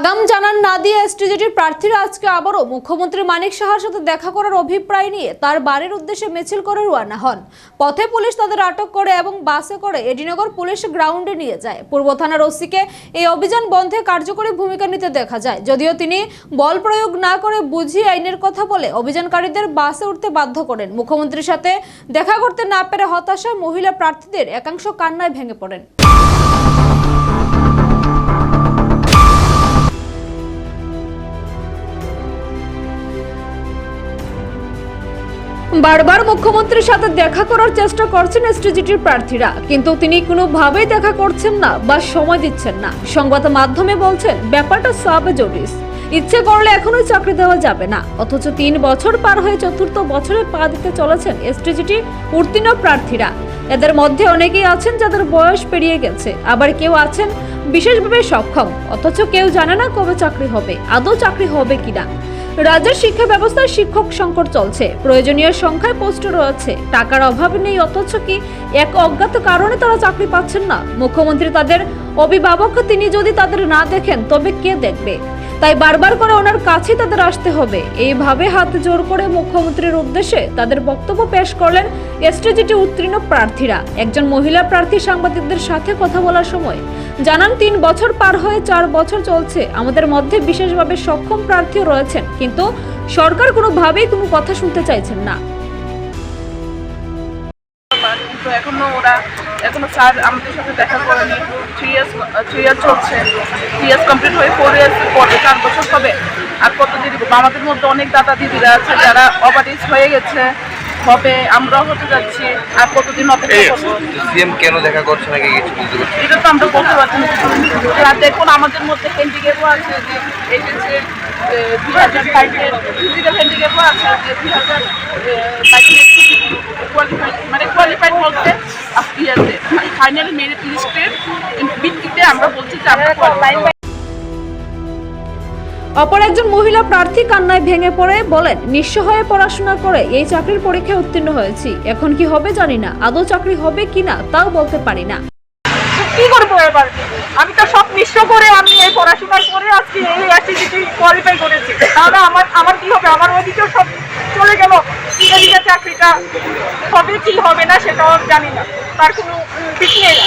লাগাম জানান না দিয়ে এসটিজিটির প্রার্থীরা আজকে আবারও মুখ্যমন্ত্রী মানিক সাহার সাথে দেখা করার অভিপ্রায় নিয়ে তার বাড়ির উদ্দেশ্যে মিছিল করে রওনা হন। পথে পুলিশ তাদের আটক করে এবং বাসে করে এডিনগর পুলিশ গ্রাউন্ডে নিয়ে যায়। পূর্ব থানার ওসিকে এই অভিযান বন্ধে কার্যকরী ভূমিকা নিতে দেখা যায়। যদিও তিনি বল প্রয়োগ না করে বুঝিয়ে আইনের কথা বলে অভিযানকারীদের বাসে উঠতে বাধ্য করেন। মুখ্যমন্ত্রীর সাথে দেখা করতে না পেরে হতাশায় মহিলা প্রার্থীদের একাংশ কান্নায় ভেঙে পড়েন। বারবার মুখ্যমন্ত্রীর সাথে দেখা করার চেষ্টা করছেন এসটিজিটির প্রার্থীরা, কিন্তু তিনি কোনোভাবেই দেখা করছেন না বা সময় দিচ্ছেন না। সংবাদ মাধ্যমে বলছেন, ব্যাপারটা সাব জটিস ইচ্ছে করলে এখনোই চাকরি দেওয়া যাবে না। অথচ তিন বছর পার হয়ে চতুর্থ বছরে পা দিতে চলেছেন এসটিজিটি উত্তীর্ণ প্রার্থীরা। এদের মধ্যে অনেকেই আছেন যাদের বয়স পেরিয়ে গেছে। আবার কেউ আছেন বিশেষভাবে সক্ষম। অথচ কেউ জানে না কবে চাকরি হবে, আদৌ চাকরি হবে কিনা। রাজ্যের শিক্ষা ব্যবস্থায় শিক্ষক সংকট চলছে। প্রয়োজনীয় সংখ্যায় পোস্ট রয়েছে। টাকার অভাব নেই, অথচ কি এক অজ্ঞাত কারণে তারা চাকরি পাচ্ছেন না? মুখ্যমন্ত্রী তাদের অভিভাবক, তিনি যদি তাদের না দেখেন, তবে কে দেখবে? তাই বারবার করে ওনার কাছে তাদের আসতে হবে। এইভাবে হাত জোর করে মুখ্যমন্ত্রীর উদ্দেশ্যে তাদের বক্তব্য পেশ করলেন এসটিজিটি উত্তীর্ণ প্রার্থীরা। একজন মহিলা প্রার্থী সাংবাদিকদের সাথে কথা বলার সময় জানান, তিন বছর পার হয়ে চার বছর চলছে। আমাদের মধ্যে বিশেষভাবে সক্ষম প্রার্থীও রয়েছেন, কিন্তু সরকার কোনোভাবেই কোনো কথা শুনতে চাইছেন না। কিন্তু এখনও ওরা এখনও স্যার আমাদের সাথে দেখা করেনি। থ্রি ইয়ার্স থ্রি ইয়ার চলছে। থ্রি ইয়ার্স কমপ্লিট হয়ে ফোর ইয়ার্স পরে চার বছর হবে। আর কত দিদি আমাদের মধ্যে অনেক দাদা দিদিরা আছে যারা ওভারএজ হয়ে গেছে। হবে আমরাও হতে যাচ্ছি। আর কতদিন অপেক্ষা করব? সিএম কেন দেখা করছে নাকি কিছু বুঝতে পারছি না। এটা তো আমরা বলতে পারছি না। দেখুন আমাদের মধ্যে হ্যান্ডিক্যাপও আছে যে এই যে দুই হাজার বাইশের ফিজিক্যাল হ্যান্ডিক্যাপও আছে যে দুই হাজার কোয়ালিফাইড মানে কোয়ালিফাইড বলতে ইয়াতে ফাইনালি মেরিট লিস্টের ভিত্তিতে আমরা বলছি যে আমরা অপর একজন মহিলা প্রার্থী কান্নায় ভেঙে পড়ে বলেন নিঃস্ব হয়ে পড়াশোনা করে এই চাকরির পরীক্ষায় উত্তীর্ণ হয়েছি। এখন কি হবে জানি না আদৌ চাকরি হবে কিনা তাও বলতে পারি না। কি করব এবার? আমি তো সব নিঃস্ব করে আমি এই পড়াশোনার করে আজকে এই অ্যাক্টিভিটি কোয়ালিফাই করেছি। তাহলে আমার আমার কি হবে? আমার ওদিকেও সব চলে গেল। এদিকে চাকরিটা হবে কি হবে না সেটাও জানি না। তার কোনো ঠিক নেই।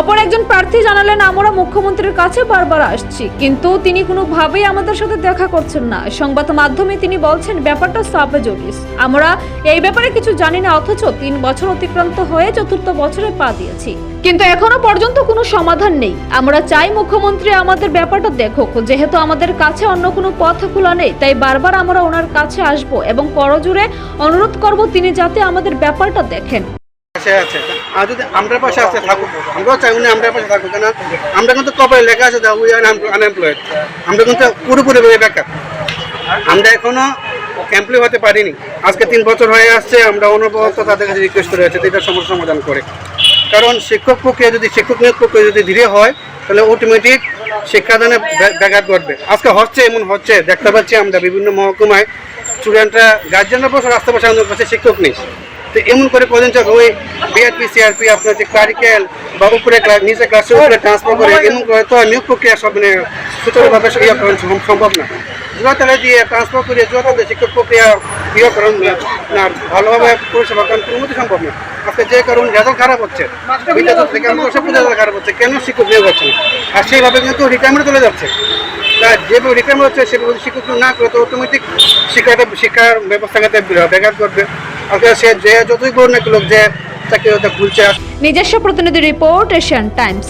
অপর একজন প্রার্থী জানালেন, আমরা মুখ্যমন্ত্রীর কাছে বারবার আসছি, কিন্তু তিনি কোনোভাবেই আমাদের সাথে দেখা করছেন না। সংবাদ মাধ্যমে তিনি বলছেন, ব্যাপারটা জটিস আমরা এই ব্যাপারে কিছু জানি না, অথচ তিন বছর অতিক্রান্ত হয়ে চতুর্থ বছরে পা দিয়েছি। কিন্তু এখনও পর্যন্ত কোনো সমাধান নেই। আমরা চাই মুখ্যমন্ত্রী আমাদের ব্যাপারটা দেখুক। যেহেতু আমাদের কাছে অন্য কোনো পথ খোলা নেই, তাই বারবার আমরা ওনার কাছে আসব এবং করজুড়ে অনুরোধ করব তিনি যাতে আমাদের ব্যাপারটা দেখেন। পাশে আছে। আর যদি আমরা পাশে আছে থাকুক আমরাও চাই উনি আমরা পাশে থাকুক কেন আমরা কিন্তু কপালে লেখা আছে উই আর আনএমপ্লয়েড আমরা কিন্তু পুরোপুরি বেকার আমরা এখনও ক্যাম্পলি হতে পারিনি। আজকে তিন বছর হয়ে আসছে, আমরা অনবরত তাদের কাছে রিকোয়েস্ট করে এটা সমস্যা সমাধান করে। কারণ শিক্ষক প্রক্রিয়া যদি শিক্ষক নিয়োগ প্রক্রিয়া যদি ধীরে হয়, তাহলে অটোমেটিক শিক্ষাদানে ব্য- ব্যাঘাত ঘটবে। আজকে হচ্ছে, এমন হচ্ছে, দেখতে পাচ্ছি আমরা বিভিন্ন মহকুমায়। স্টুডেন্টরা গার্জেনরা বসে রাস্তা বসে আমাদের কাছে শিক্ষক নেই। তো এমন করে চক ওই বিআরপি সিআরপি আপনার যে ক্লারিক্যাল বা উপরে ক্লাস নিচে ক্লাসের উপরে ট্রান্সফার করে, এমন করে তো নিয়োগ প্রক্রিয়া সব মানে সুচারুভাবে ইয়ে সম্ভব না। জুয়াতালে দিয়ে ট্রান্সফার করে জুয়াতালে শিক্ষক প্রক্রিয়া ইয়ে করেন না, ভালোভাবে পরিষেবা করেন কোনো সম্ভব না। আজকে যে কারণ রেজাল্ট খারাপ হচ্ছে, বিদ্যালয় থেকে আমাদের সব রেজাল্ট খারাপ হচ্ছে, কেন শিক্ষক নিয়োগ হচ্ছে আর সেইভাবে কিন্তু রিটায়ারমেন্ট চলে যাচ্ছে। তা যেভাবে রিটায়ারমেন্ট হচ্ছে, সেভাবে শিক্ষক না করে, তো অটোমেটিক শিক্ষাটা শিক্ষার ব্যবস্থাটাতে ব্যাঘাত করবে সে যে যতই লোক যে নিজস্ব প্রতিনিধি রিপোর্ট এশিয়ান টাইমস।